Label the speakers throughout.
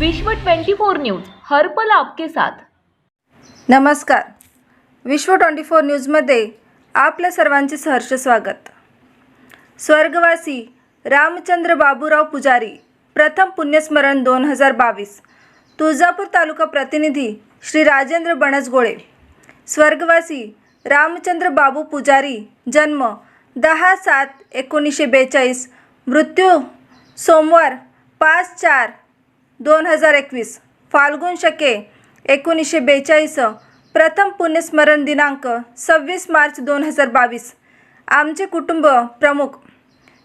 Speaker 1: विश्व 24 न्यूज हरपल आपके साथ.
Speaker 2: नमस्कार. विश्व ट्वेंटी फोर न्यूजमध्ये आपल्या सर्वांचे सहर्ष स्वागत. स्वर्गवासी रामचंद्र बाबूराव पुजारी प्रथम पुण्यस्मरण दोन हजार बावीस तुळजापूर तालुका प्रतिनिधी श्री राजेंद्र बनसगोळे स्वर्गवासी रामचंद्र बाबू पुजारी जन्म दहा सात एकोणीसशे बेचाळीस मृत्यू सोमवार पाच चार दोन हजार एकवीस. फाल्गुन शके एकोणीसशे बेचाळीस. प्रथम पुण्यस्मरण दिनांक सव्वीस मार्च दोन हजार बावीस. आमचे कुटुंब प्रमुख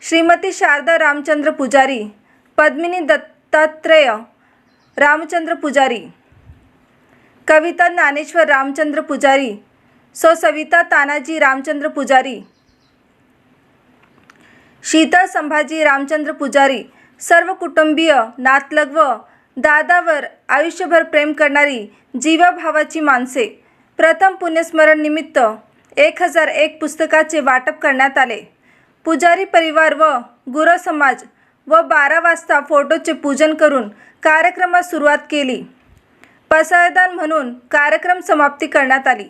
Speaker 2: श्रीमती शारदा रामचंद्र पुजारी पद्मिनी दत्तात्रेय रामचंद्र पुजारी कविता ज्ञानेश्वर रामचंद्र पुजारी सो सविता तानाजी रामचंद्र पुजारी शीतळ संभाजी रामचंद्र पुजारी सर्व कुटुंबीय नातलग व दादावर आयुष्यभर प्रेम करणारी जीवाभावाची माणसे. प्रथम पुण्यस्मरण निमित्त एक हजार एक पुस्तकाचे वाटप करण्यात आले. पुजारी परिवार व गुरव समाज व बारा वाजता फोटोचे पूजन करून कार्यक्रमास सुरुवात केली. पसायदान म्हणून कार्यक्रम समाप्ती करण्यात आली.